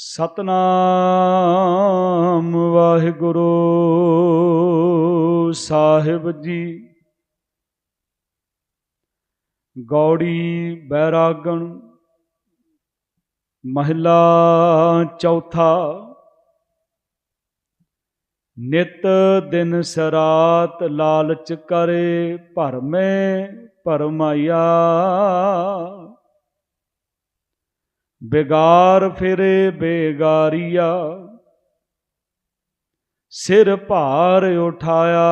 ਸਤਨਾਮ ਵਾਹਿਗੁਰੂ ਸਾਹਿਬ ਜੀ। ਗੌੜੀ ਬੈਰਾਗਣ ਮਹਿਲਾ ਚੌਥਾ। ਨਿਤ ਦਿਨ ਸਰਾਤ ਲਾਲਚ ਕਰੇ ਭਰਮੇ ਭਰਮਾਇਆ। ਬਿਗਾਰ ਫਿਰੇ ਬੇਗਾਰੀਆ, ਸਿਰ ਭਾਰ ਉਠਾਇਆ।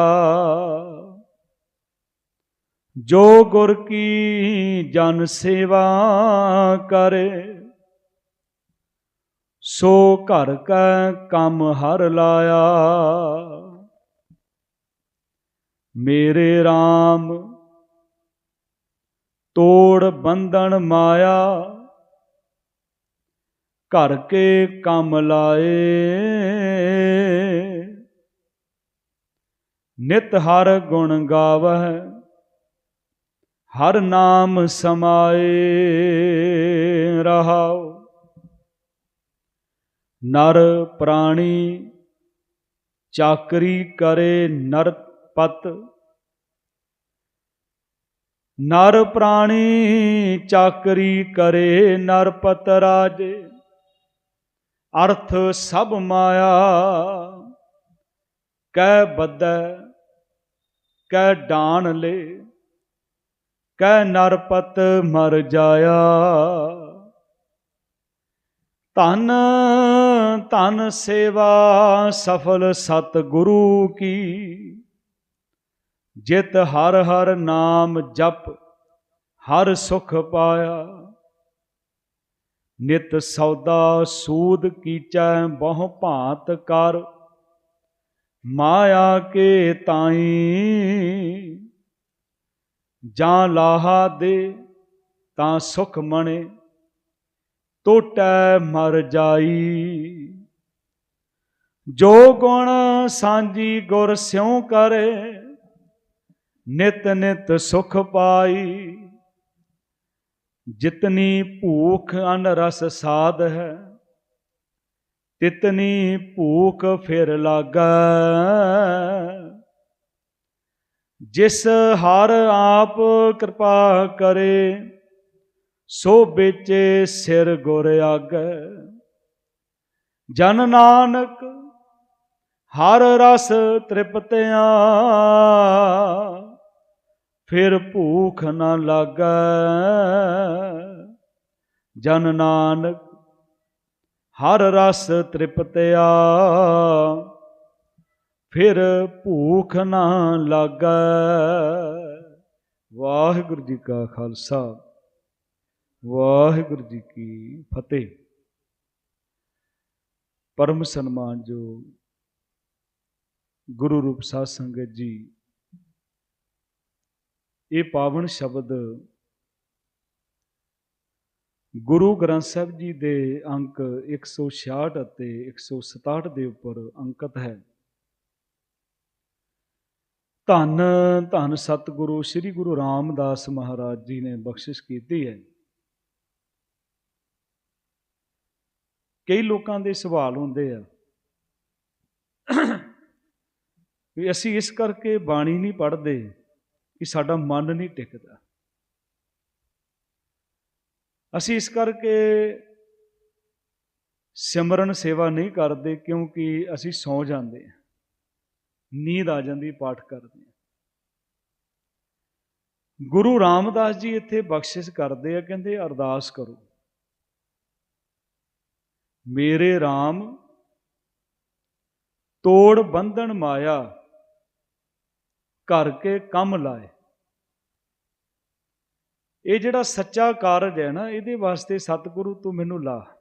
ਜੋ ਗੁਰ ਕੀ ਜਨ ਸੇਵਾ ਕਰੇ, ਸੋ ਘਰ ਕੈ ਕੰਮ ਹਰ ਲਾਇਆ। ਮੇਰੇ RAM ਤੋੜ ਬੰਧਨ ਮਾਇਆ ਘਰ ਕੇ ਕੰਮ ਲਾਏ। ਨਿਤ ਹਰ ਗੁਣ ਗਾਵਹਿ, ਹਰ ਨਾਮ ਸਮਾਏ ਰਹਾਉ। ਨਰ ਪ੍ਰਾਣੀ ਚਾਕਰੀ ਕਰੇ ਨਰਪਤ ਨਰ ਪ੍ਰਾਣੀ ਚਾਕਰੀ ਕਰੇ ਨਰਪਤ ਰਾਜੇ। ਅਰਥ ਸਭ ਮਾਇਆ। ਕਹਿ ਬੱਦੈ ਕਹਿ ਡਾਨ ਲੇ ਕਹਿ ਨਰਪਤ ਮਰ ਜਾਇਆ। ਧਨ ਧਨ ਸੇਵਾ ਸਫਲ ਸਤ ਗੁਰੂ ਕੀ। ਜਿਤ ਹਰ ਹਰ ਨਾਮ ਜਪ, ਹਰ ਸੁਖ ਪਾਇਆ। ਨਿਤ ਸੌਦਾ ਸੂਦ ਕੀਚੈ ਬਹੁ ਭਾਂਤ ਕਰ। ਮਾਇਆ ਕੇ ਤਾਈ ਜਾਂ ਲਾਹਾ ਦੇ ਤਾਂ ਸੁਖ ਮਣੇ, ਟੋਟੈ ਮਰ ਜਾਈ। ਜੋ ਗੁਣ ਸਾਂਝੀ ਗੁਰ ਸਿਉ ਕਰੇ, ਨਿਤ ਨਿਤ ਸੁਖ ਪਾਈ। ਜਿਤਨੀ ਭੂਖ ਅਨ ਰਸ ਸਾਧ ਹੈ, ਤਿਤਨੀ ਭੂਖ ਫਿਰ ਲਾਗੈ। ਜਿਸ ਹਰ ਆਪ ਕਿਰਪਾ ਕਰੇ, ਸੋ ਵਿੱਚ ਸਿਰ ਗੁਰ ਆਗੈ। ਜਨ ਨਾਨਕ, ਹਰ ਰਸ ਤ੍ਰਿਪਤਿਆ ਫਿਰ ਭੂਖ ਨਾ ਲਾਗੈ। ਜਨ ਨਾਨਕ, ਹਰ ਰਸ ਤ੍ਰਿਪਤਿਆ। ਫਿਰ ਭੂਖ ਨਾ ਲਾਗੈ। ਵਾਹਿਗੁਰੂ ਜੀ ਕਾ ਖਾਲਸਾ। ਵਾਹਿਗੁਰੂ ਜੀ ਕੀ ਫਤਿਹ। ਪਰਮ ਸਨਮਾਨ ਜੋ ਗੁਰੂ ਰੂਪ ਸਾਧ ਸੰਗਤ ਜੀ ਇਹ ਪਾਵਨ ਸ਼ਬਦ ਗੁਰੂ ਗ੍ਰੰਥ ਸਾਹਿਬ ਜੀ ਦੇ ਅੰਕ 166 ਅਤੇ 167 ਦੇ ਉੱਪਰ ਅੰਕਿਤ ਹੈ। ਧੰਨ ਧੰਨ ਸਤਿਗੁਰੂ ਸ੍ਰੀ ਗੁਰੂ ਰਾਮਦਾਸ ਮਹਾਰਾਜ ਜੀ ਨੇ ਬਖਸ਼ਿਸ਼ ਕੀਤੀ ਹੈ। ਕਈ ਲੋਕਾਂ ਦੇ ਸਵਾਲ ਹੁੰਦੇ ਆ ਵੀ ਅਸੀਂ ਇਸ ਕਰਕੇ ਬਾਣੀ ਨਹੀਂ ਪੜ੍ਹਦੇ। ਕਿ ਸਾਡਾ ਮਨ ਨਹੀਂ ਟਿਕਦਾ। ਅਸੀਂ ਇਸ ਕਰਕੇ ਸਿਮਰਨ ਸੇਵਾ ਨਹੀਂ ਕਰਦੇ ਕਿਉਂਕਿ ਅਸੀਂ ਸੌ ਜਾਂਦੇ ਹਾਂ। ਨੀਂਦ ਆ ਜਾਂਦੀ, ਪਾਠ ਕਰਦੇ ਹਾਂ। ਗੁਰੂ ਰਾਮਦਾਸ ਜੀ ਇੱਥੇ ਬਖਸ਼ਿਸ਼ ਕਰਦੇ ਆ, ਕਹਿੰਦੇ, ਅਰਦਾਸ ਕਰੋ। ਮੇਰੇ RAM ਤੋੜ ਬੰਧਨ ਮਾਇਆ ਕਰ ਕੇ ਕੰਮ ਲਾਏ। ਇਹ ਜਿਹੜਾ ਸੱਚਾ ਕਾਰਜ ਹੈ ਨਾ, ਇਹਦੇ ਵਾਸਤੇ ਸਤਿਗੁਰੂ ਤੂੰ ਮੈਨੂੰ ਲਾ।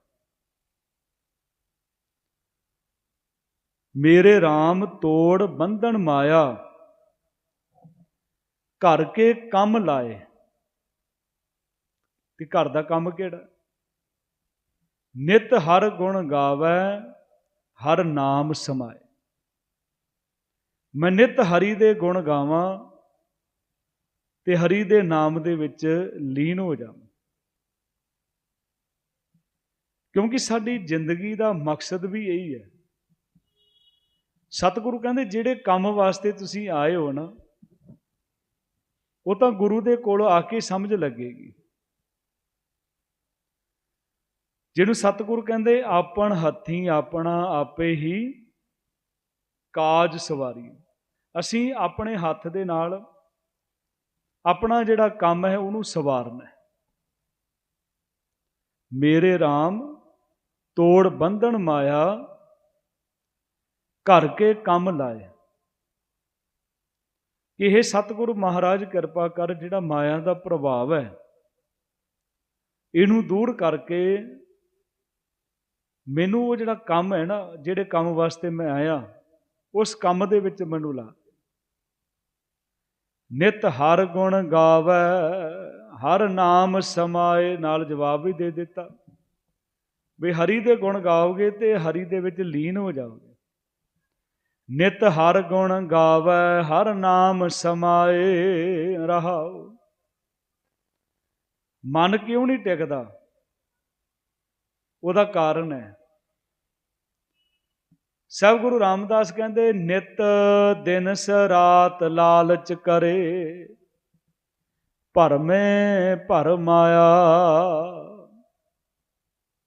ਮੇਰੇ RAM ਤੋੜ ਬੰਧਨ ਮਾਇਆ, ਘਰ ਕੇ ਕੰਮ ਲਾਏ। ਤੇ ਘਰ ਦਾ ਕੰਮ ਕਿਹੜਾ? ਨਿਤ ਹਰ ਗੁਣ ਗਾਵੇ, ਹਰ ਨਾਮ ਸਮਾਏ। ਮੈਂ ਨਿਤ ਹਰੀ ਦੇ ਗੁਣ ਗਾਵਾਂ ਤੇ ਹਰੀ ਦੇ ਨਾਮ ਦੇ ਵਿੱਚ ਲੀਨ ਹੋ ਜਾਵਾਂ। ਕਿਉਂਕਿ ਸਾਡੀ ਜ਼ਿੰਦਗੀ ਦਾ ਮਕਸਦ ਵੀ ਇਹੀ ਹੈ। ਸਤਿਗੁਰੂ ਕਹਿੰਦੇ, ਜਿਹੜੇ ਕੰਮ ਵਾਸਤੇ ਤੁਸੀਂ ਆਏ ਹੋ ਨਾ, ਉਹ ਤਾਂ ਗੁਰੂ ਦੇ ਕੋਲ ਆ ਕੇ ਸਮਝ ਲੱਗੇਗੀ। ਜਿਹਨੂੰ ਸਤਿਗੁਰੂ ਕਹਿੰਦੇ, ਆਪਣ ਹੱਥੀ ਆਪਣਾ ਆਪੇ ਹੀ ਕਾਜ ਸਵਾਰੀ ਅਸੀਂ ਆਪਣੇ ਹੱਥ ਦੇ ਨਾਲ ਆਪਣਾ ਜਿਹੜਾ ਕੰਮ ਹੈ ਉਹਨੂੰ ਸਵਾਰਨਾ ਮੇਰੇ RAM ਤੋੜ ਬੰਧਨ ਮਾਇਆ, ਘਰ ਕੇ ਕੰਮ ਲਾਏ। ਇਹ ਸਤਿਗੁਰੂ ਮਹਾਰਾਜ ਕਿਰਪਾ ਕਰ ਜਿਹੜਾ ਮਾਇਆ ਦਾ ਪ੍ਰਭਾਵ ਹੈ, ਇਹਨੂੰ ਦੂਰ ਕਰਕੇ ਮੈਨੂੰ ਉਹ ਜਿਹੜਾ ਕੰਮ ਹੈ ਨਾ, ਜਿਹੜੇ ਕੰਮ ਵਾਸਤੇ ਮੈਂ ਆਇਆ, ਉਸ ਕੰਮ ਦੇ ਵਿੱਚ ਮੈਨੂੰ ਲਾ। ਨਿਤ ਹਰ ਗੁਣ ਗਾਵੇ, ਹਰ ਨਾਮ ਸਮਾਏ, ਨਾਲ ਜਵਾਬ ਵੀ ਦੇ ਦਿੱਤਾ। ਵੀ ਹਰੀ ਦੇ ਗੁਣ ਗਾਓਗੇ ਤੇ ਹਰੀ ਦੇ ਵਿੱਚ ਲੀਨ ਹੋ ਜਾਓਗੇ। ਨਿਤ ਹਰ ਗੁਣ ਗਾਵੇ, ਹਰ ਨਾਮ ਸਮਾਏ ਰਹਾਓ ਮਨ ਕਿਉਂ ਨਹੀਂ ਟਿਕਦਾ? ਉਹਦਾ ਕਾਰਨ ਹੈ। ਸਭ ਗੁਰੂ ਰਾਮਦਾਸ ਕਹਿੰਦੇ, ਨਿਤ ਦਿਨ ਸ ਰਾਤ ਲਾਲਚ ਕਰੇ। ਭਰਮੇ ਭਰ ਮਾਇਆ।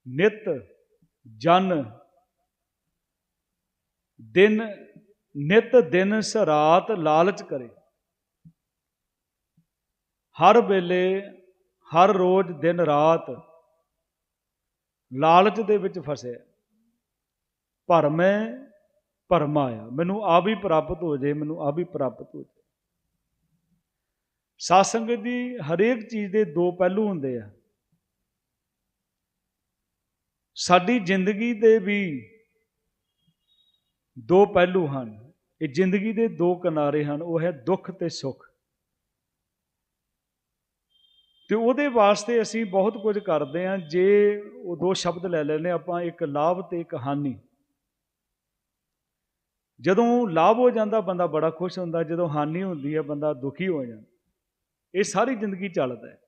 ਨਿਤ ਜਨ ਦਿਨ, ਨਿਤ ਦਿਨ ਸ ਰਾਤ ਲਾਲਚ ਕਰੇ। ਹਰ ਵੇਲੇ, ਹਰ ਰੋਜ਼ ਦਿਨ ਰਾਤ ਲਾਲਚ ਦੇ ਵਿੱਚ ਫਸਿਆ। ਭਰਮੈ ਭਰਮ ਆਇਆ। ਮੈਨੂੰ ਆ ਵੀ ਪ੍ਰਾਪਤ ਹੋ ਜੇ, ਮੈਨੂੰ ਆ ਵੀ ਪ੍ਰਾਪਤ ਹੋ ਜੇ। ਸਾਸੰਗਤ ਦੀ ਹਰੇਕ ਚੀਜ਼ ਦੇ ਦੋ ਪਹਿਲੂ ਹੁੰਦੇ ਆ। ਸਾਡੀ ਜ਼ਿੰਦਗੀ ਦੇ ਵੀ ਦੋ ਪਹਿਲੂ ਹਨ। ਇਹ ਜ਼ਿੰਦਗੀ ਦੇ ਦੋ ਕਿਨਾਰੇ ਹਨ, ਉਹ ਹੈ ਦੁੱਖ ਤੇ ਸੁੱਖ। ਤੇ ਉਹਦੇ ਵਾਸਤੇ ਅਸੀਂ ਬਹੁਤ ਕੁਝ ਕਰਦੇ ਹਾਂ। ਜੇ ਉਹ ਦੋ ਸ਼ਬਦ ਲੈ ਲੈਨੇ ਆਪਾਂ ਇੱਕ ਲਾਭ ਤੇ ਇੱਕ ਹਾਨੀ। ਜਦੋਂ ਲਾਭ ਹੋ ਜਾਂਦਾ, ਬੰਦਾ ਬੜਾ ਖੁਸ਼ ਹੁੰਦਾ, ਜਦੋਂ ਹਾਨੀ ਹੁੰਦੀ ਹੈ, ਬੰਦਾ ਦੁਖੀ ਹੋ ਜਾਂਦਾ। ਇਹ ਸਾਰੀ ਜ਼ਿੰਦਗੀ ਚੱਲਦਾ ਹੈ।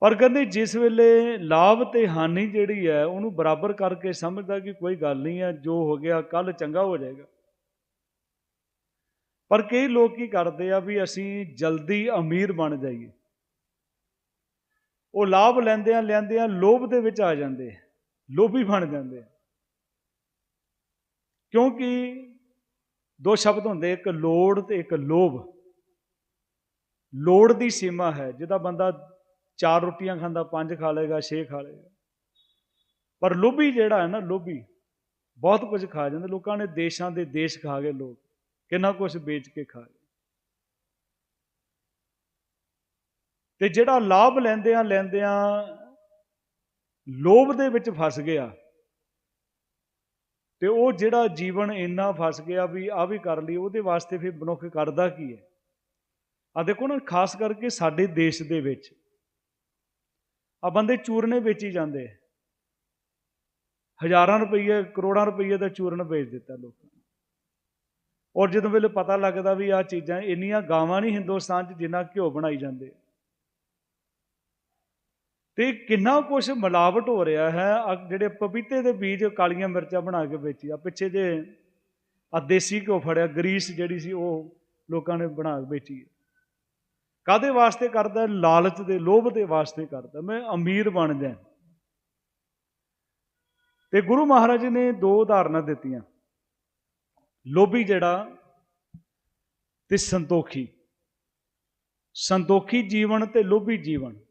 ਪਰ ਕਹਿੰਦੇ ਜਿਸ ਵੇਲੇ ਲਾਭ ਤੇ ਹਾਨੀ ਜਿਹੜੀ ਹੈ, ਉਹਨੂੰ ਬਰਾਬਰ ਕਰਕੇ ਸਮਝਦਾ ਕਿ ਕੋਈ ਗੱਲ ਨਹੀਂ ਹੈ, ਜੋ ਹੋ ਗਿਆ, ਕੱਲ ਚੰਗਾ ਹੋ ਜਾਏਗਾ। ਪਰ ਕਈ ਲੋਕ ਕੀ ਕਰਦੇ ਆ ਵੀ ਅਸੀਂ ਜਲਦੀ ਅਮੀਰ ਬਣ ਜਾਈਏ। ਉਹ ਲਾਭ ਲੈਂਦੇ ਆ ਲੈਂਦੇ ਆ ਲੋਭ ਦੇ ਵਿੱਚ ਆ ਜਾਂਦੇ ਲੋਭੀ ਬਣ ਜਾਂਦੇ ਕਿਉਂਕਿ ਦੋ ਸ਼ਬਦ ਹੁੰਦੇ, ਇੱਕ ਲੋੜ ਤੇ ਇੱਕ ਲੋਭ। ਲੋੜ ਦੀ ਸੀਮਾ ਹੈ, ਜਿਹਦਾ ਬੰਦਾ ਚਾਰ ਰੋਟੀਆਂ ਖਾਂਦਾ, ਪੰਜ ਖਾ ਲਏਗਾ, ਛੇ ਖਾ ਲਏਗਾ। ਪਰ ਲੋਭੀ ਜਿਹੜਾ ਹੈ ਨਾ, ਲੋਭੀ, ਬਹੁਤ ਕੁਝ ਖਾ ਜਾਂਦਾ। ਲੋਕਾਂ ਨੇ ਦੇਸ਼ਾਂ ਦੇ ਦੇਸ਼ ਖਾ ਗਏ ਲੋਕ, ਕਿੰਨਾ ਕੁਝ ਵੇਚ ਕੇ ਖਾ ਗਏ। ਤੇ ਜਿਹੜਾ ਲਾਭ ਲੈਂਦੇ ਆ ਲੈਂਦੇ ਆ ਲੋਭ ਦੇ ਵਿੱਚ ਫਸ ਗਿਆ ਤੇ ਉਹ ਜਿਹੜਾ ਜੀਵਨ ਇੰਨਾ ਫਸ ਗਿਆ ਵੀ ਆ ਵੀ ਕਰ ਲਈ ਉਹਦੇ ਵਾਸਤੇ ਫਿਰ ਮਨੁੱਖ ਕਰਦਾ ਕੀ ਹੈ? ਆ ਦੇਖੋ ਨਾ, ਖਾਸ ਕਰਕੇ ਸਾਡੇ ਦੇਸ਼ ਦੇ ਵਿੱਚ। ਆ ਬੰਦੇ ਚੂਰਨੇ ਵੇਚੀ ਜਾਂਦੇ ਹਜ਼ਾਰਾਂ ਰੁਪਏ ਕਰੋੜਾਂ ਰੁਪਏ ਦਾ ਚੂਰਨ ਵੇਚ ਦਿੱਤਾ ਲੋਕਾਂ ਨੇ। ਔਰ ਜਦੋਂ ਵੇਲੇ ਪਤਾ ਲੱਗਦਾ ਵੀ ਆ ਚੀਜ਼ਾਂ ਇੰਨੀਆਂ ਗਾਵਾਂ ਨਹੀਂ ਹਿੰਦੁਸਤਾਨ 'ਚ ਜਿੰਨਾ ਘਿਓ ਬਣਾਈ ਜਾਂਦੇ ਤੇ ਕਿੰਨਾ ਕੁਝ ਮਿਲਾਵਟ ਹੋ ਰਿਹਾ ਹੈ। ਆ ਜਿਹੜੇ ਪਪੀਤੇ ਦੇ ਬੀਜ ਕਾਲੀਆਂ ਮਿਰਚਾਂ ਬਣਾ ਕੇ ਵੇਚੀ ਆ ਪਿੱਛੇ ਜੇ ਆ ਦੇਸੀ ਘਿਓ ਫੜਿਆ, ਗਰੀਸ ਜਿਹੜੀ ਸੀ ਉਹ ਲੋਕਾਂ ਨੇ ਬਣਾ ਕੇ ਵੇਚੀ ਕਾਦੇ ਵਾਸਤੇ ਕਰਦਾ? ਲਾਲਚ ਦੇ, ਲੋਭ ਦੇ ਵਾਸਤੇ ਕਰਦਾ। ਮੈਂ ਅਮੀਰ ਬਣ ਜਾ ਤੇ ਗੁਰੂ ਮਹਾਰਾਜ ਨੇ ਦੋ ਉਦਾਹਰਨਾਂ ਦਿੱਤੀਆਂ। ਲੋਭੀ ਜਿਹੜਾ ਤੇ ਸੰਤੋਖੀ। ਸੰਤੋਖੀ ਜੀਵਨ ਤੇ ਲੋਭੀ ਜੀਵਨ।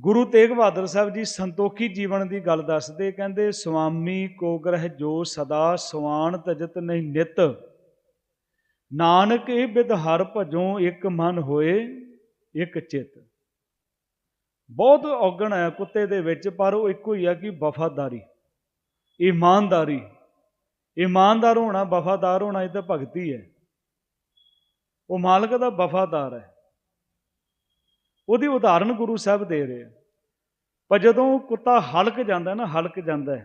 ਗੁਰੂ ਤੇਗ ਬਹਾਦਰ ਸਾਹਿਬ ਜੀ ਸੰਤੋਖੀ ਜੀਵਨ ਦੀ ਗੱਲ ਦੱਸਦੇ, ਕਹਿੰਦੇ ਸੁਆਮੀ ਕੋ ਗ੍ਰਹਿ ਜੋ ਸਦਾ ਸਵਾਨ ਤਜਤ ਨਹੀਂ ਨਿਤ। ਨਾਨਕ ਇਹ ਬਿਦ ਹਰ ਭਜੋਂ ਇੱਕ ਮਨ ਹੋਏ, ਇੱਕ ਚਿਤ। ਬਹੁਤ ਔਗਣ ਹੈ ਕੁੱਤੇ ਦੇ ਵਿੱਚ, ਪਰ ਉਹ ਇੱਕੋ ਹੀ ਆ ਕਿ ਵਫਾਦਾਰੀ, ਇਮਾਨਦਾਰੀ। ਇਮਾਨਦਾਰ ਹੋਣਾ, ਵਫਾਦਾਰ ਹੋਣਾ ਇਹ ਤਾਂ ਭਗਤੀ ਹੈ। ਉਹ ਮਾਲਕ ਦਾ ਵਫਾਦਾਰ ਹੈ। ਉਹਦੀ ਉਦਾਹਰਣ ਗੁਰੂ ਸਾਹਿਬ ਦੇ ਰਹੇ ਆ। ਪਰ ਜਦੋਂ ਕੁੱਤਾ ਹਲਕ ਜਾਂਦਾ ਨਾ, ਹਲਕ ਜਾਂਦਾ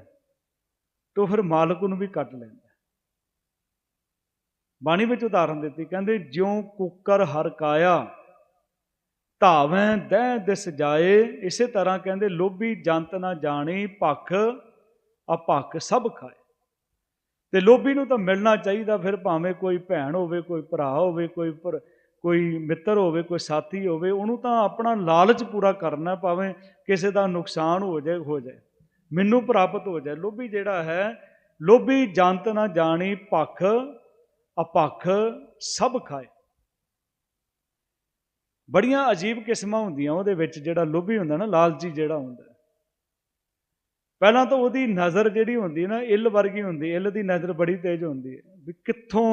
ਤਾਂ ਫਿਰ ਮਾਲਕ ਨੂੰ ਵੀ ਕੱਟ ਲੈਂਦਾ ਬਾਣੀ ਵਿੱਚ ਉਦਾਹਰਨ ਦਿੱਤੀ, ਕਹਿੰਦੇ, ਜਿਉ ਕੁੱਕਰ ਹਰਕਾਇਆ, ਧਾਵੈ ਦਹਿ ਦਿਸ ਜਾਏ, ਇਸੇ ਤਰ੍ਹਾਂ ਕਹਿੰਦੇ, ਲੋਭੀ ਜੰਤ ਨਾ ਜਾਣੀ, ਭਖ ਅਭਖ ਸਭ ਖਾਏ। ਤੇ ਲੋਭੀ ਨੂੰ ਤਾਂ ਮਿਲਣਾ ਚਾਹੀਦਾ, ਫਿਰ ਭਾਵੇਂ ਕੋਈ ਭੈਣ ਹੋਵੇ, ਕੋਈ ਭਰਾ ਹੋਵੇ, ਕੋਈ ਭਰ- ਕੋਈ ਮਿੱਤਰ ਹੋਵੇ, ਕੋਈ ਸਾਥੀ ਹੋਵੇ, ਉਹਨੂੰ ਤਾਂ ਆਪਣਾ ਲਾਲਚ ਪੂਰਾ ਕਰਨਾ ਭਾਵੇਂ ਕਿਸੇ ਦਾ ਨੁਕਸਾਨ ਹੋ ਜਾਏ ਹੋ ਜਾਏ। ਮੈਨੂੰ ਪ੍ਰਾਪਤ ਹੋ ਜਾਏ। ਲੋਭੀ ਜਿਹੜਾ ਹੈ, ਲੋਭੀ ਜੰਤ ਨਾ ਜਾਣੀ, ਭਖ, ਅਪਖ, ਸਭ ਖਾਏ। ਬੜੀਆਂ ਅਜੀਬ ਕਿਸਮਾਂ ਹੁੰਦੀਆਂ ਉਹਦੇ ਵਿੱਚ, ਜਿਹੜਾ ਲੋਭੀ ਹੁੰਦਾ ਨਾ, ਲਾਲਚੀ ਜਿਹੜਾ ਹੁੰਦਾ। ਪਹਿਲਾਂ ਤਾਂ ਉਹਦੀ ਨਜ਼ਰ ਜਿਹੜੀ ਹੁੰਦੀ ਨਾ, ਇੱਲ ਵਰਗੀ ਹੁੰਦੀ ਹੈ ਇੱਲ ਦੀ ਨਜ਼ਰ ਬੜੀ ਤੇਜ਼ ਹੁੰਦੀ ਹੈ, ਵੀ ਕਿੱਥੋਂ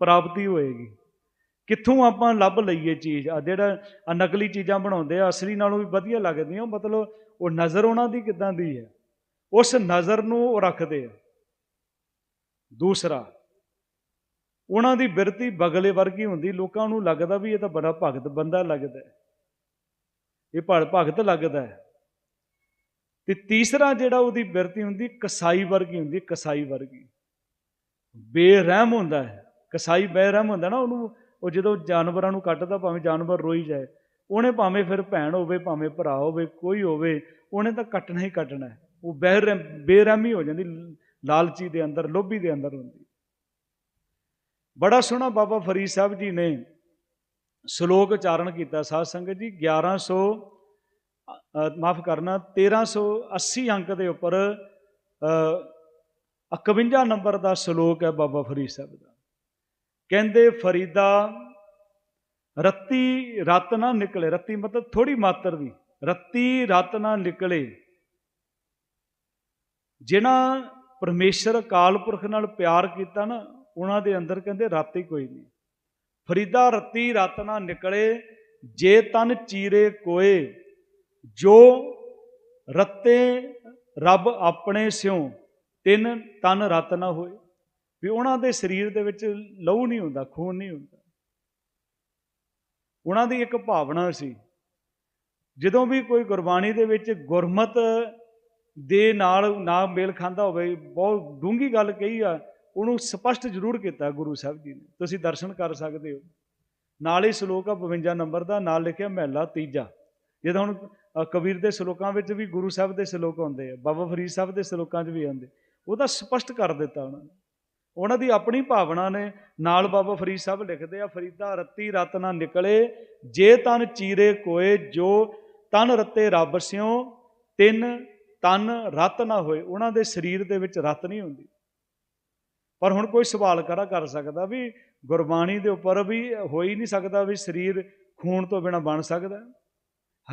ਪ੍ਰਾਪਤੀ ਹੋਏਗੀ। ਕਿੱਥੋਂ ਆਪਾਂ ਲੱਭ ਲਈਏ ਚੀਜ਼? ਆ ਜਿਹੜਾ ਆਹ ਨਕਲੀ ਚੀਜ਼ਾਂ ਬਣਾਉਂਦੇ ਆ, ਅਸਲੀ ਨਾਲੋਂ ਵੀ ਵਧੀਆ ਲੱਗਦੀਆਂ ਮਤਲਬ ਉਹ ਨਜ਼ਰ ਉਹਨਾਂ ਦੀ ਕਿਦਾਂ ਦੀ ਹੈ? ਉਸ ਨਜ਼ਰ ਨੂੰ ਉਹ ਰੱਖਦੇ ਆ। ਦੂਸਰਾ, ਉਹਨਾਂ ਦੀ ਬਿਰਤੀ ਬਗਲੇ ਵਰਗੀ ਹੁੰਦੀ। ਲੋਕਾਂ ਨੂੰ ਲੱਗਦਾ ਵੀ ਇਹ ਤਾਂ ਬੜਾ ਭਗਤ ਬੰਦਾ ਲੱਗਦਾ ਇਹ ਭੜ ਭਗਤ ਲੱਗਦਾ ਹੈ। ਤੇ ਤੀਸਰਾ ਜਿਹੜਾ ਉਹਦੀ ਬਿਰਤੀ ਹੁੰਦੀ, ਕਸਾਈ ਵਰਗੀ ਹੁੰਦੀ, ਕਸਾਈ ਵਰਗੀ। ਬੇਰਹਿਮ ਹੁੰਦਾ ਹੈ। ਕਸਾਈ ਬੇਰਹਿਮ ਹੁੰਦਾ ਨਾ ਉਹਨੂੰ। ਉਹ ਜਦੋਂ ਜਾਨਵਰਾਂ ਨੂੰ ਕੱਟਦਾ ਭਾਵੇਂ ਜਾਨਵਰ ਰੋਈ ਜਾਏ ਉਹਨੇ ਭਾਵੇਂ ਫਿਰ ਭੈਣ ਹੋਵੇ ਭਾਵੇਂ ਭਰਾ ਹੋਵੇ ਕੋਈ ਹੋਵੇ ਉਹਨੇ ਤਾਂ ਕੱਟਣਾ ਹੀ ਕੱਟਣਾ ਉਹ ਬਹਿਰ ਬੇਰਹਿਮੀ ਹੋ ਜਾਂਦੀ ਲਾਲਚੀ ਦੇ ਅੰਦਰ ਲੋਭੀ ਦੇ ਅੰਦਰ ਹੁੰਦੀ। ਬੜਾ ਸੋਹਣਾ ਬਾਬਾ ਫਰੀਦ ਸਾਹਿਬ ਜੀ ਨੇ ਸ਼ਲੋਕ ਉਚਾਰਨ ਕੀਤਾ। ਸਾਧ ਸੰਗਤ ਜੀ 1100 ਮਾਫ ਕਰਨਾ 1380 ਅੰਕ ਦੇ ਉੱਪਰ ਅ, 51 ਨੰਬਰ ਦਾ ਸ਼ਲੋਕ ਹੈ ਬਾਬਾ ਫਰੀਦ ਸਾਹਿਬ ਦਾ। ਕਹਿੰਦੇ ਫਰੀਦਾ, ਰੱਤੀ ਰਤ ਨਾ ਨਿਕਲੇ। ਰੱਤੀ ਮਤਲਬ ਥੋੜੀ ਮਾਤਰ ਵੀ ਰੱਤੀ ਰਤ ਨਾ ਨਿਕਲੇ। ਜਿਨ੍ਹਾਂ ਪਰਮੇਸ਼ਰ ਅਕਾਲ ਪੁਰਖ ਨਾਲ ਪਿਆਰ ਕੀਤਾ ਨਾ, ਉਹਨਾਂ ਦੇ ਅੰਦਰ ਕਹਿੰਦੇ ਰਤ ਹੀ ਕੋਈ ਨਹੀਂ। ਫਰੀਦਾ, ਰੱਤੀ ਰਤ ਨਾ ਨਿਕਲੇ, ਜੇ ਤਨ ਚੀਰੇ ਕੋਏ, ਜੋ ਰੱਤੇ ਰੱਬ ਆਪਣੇ ਸਿਉ, ਤਿੰਨ ਤਨ ਰਤ ਨਾ ਹੋਏ। ਵੀ ਉਹਨਾਂ ਦੇ ਸਰੀਰ ਦੇ ਵਿੱਚ ਲਹੂ ਨਹੀਂ ਹੁੰਦਾ, ਖੂਨ ਨਹੀਂ ਹੁੰਦਾ। ਉਹਨਾਂ ਦੀ ਇੱਕ ਭਾਵਨਾ ਸੀ, ਜਦੋਂ ਵੀ ਕੋਈ ਗੁਰਬਾਣੀ ਦੇ ਵਿੱਚ ਗੁਰਮਤ ਦੇ ਨਾਲ ਨਾ ਮੇਲ ਖਾਂਦਾ ਹੋਵੇ, ਬਹੁਤ ਡੂੰਗੀ ਗੱਲ ਕਹੀ ਆ, ਉਹਨੂੰ ਸਪਸ਼ਟ ਜ਼ਰੂਰ ਕੀਤਾ ਗੁਰੂ ਸਾਹਿਬ ਜੀ ਨੇ। ਤੁਸੀਂ ਦਰਸ਼ਨ ਕਰ ਸਕਦੇ ਹੋ। ਨਾਲ ਹੀ ਸ਼ਲੋਕ ਆ 52 ਨੰਬਰ ਦਾ, ਨਾਲ ਲਿਖਿਆ ਮਹਿਲਾ ਤੀਜਾ। ਜਦੋਂ ਹੁਣ ਕਬੀਰ ਦੇ ਸ਼ਲੋਕਾਂ ਵਿੱਚ ਵੀ ਗੁਰੂ ਸਾਹਿਬ ਦੇ ਸ਼ਲੋਕ ਆਉਂਦੇ ਆ, ਬਾਬਾ ਫਰੀਦ ਸਾਹਿਬ ਦੇ ਸ਼ਲੋਕਾਂ 'ਚ ਵੀ ਆਉਂਦੇ ਉਹਦਾ ਸਪਸ਼ਟ ਕਰ ਦਿੱਤਾ ਉਹਨਾਂ ਨੇ। ਉਹਨਾਂ ਦੀ ਆਪਣੀ ਭਾਵਨਾ ਨੇ। ਨਾਲ ਬਾਬਾ ਫਰੀਦ ਸਾਹਿਬ ਲਿਖਦੇ ਆ, ਫਰੀਦਾ ਰੱਤੀ ਰਤ ਨਾ ਨਿਕਲੇ, ਜੇ ਤਨ ਚੀਰੇ ਕੋਏ, ਜੋ ਤਨ ਰੱਤੇ ਰੱਬ ਸਿਓ ਤਿੰਨ ਤਨ ਰਤ ਨਾ ਹੋਏ। ਉਹਨਾਂ ਦੇ ਸਰੀਰ ਦੇ ਵਿੱਚ ਰਤ ਨਹੀਂ ਹੁੰਦੀ। ਪਰ ਹੁਣ ਕੋਈ ਸਵਾਲ ਕਰਾ ਕਰ ਸਕਦਾ ਵੀ ਗੁਰਬਾਣੀ ਦੇ ਉੱਪਰ ਵੀ ਹੋ ਹੀ ਨਹੀਂ ਸਕਦਾ ਵੀ ਸਰੀਰ ਖੂਨ ਤੋਂ ਬਿਨਾ ਬਣ ਸਕਦਾ।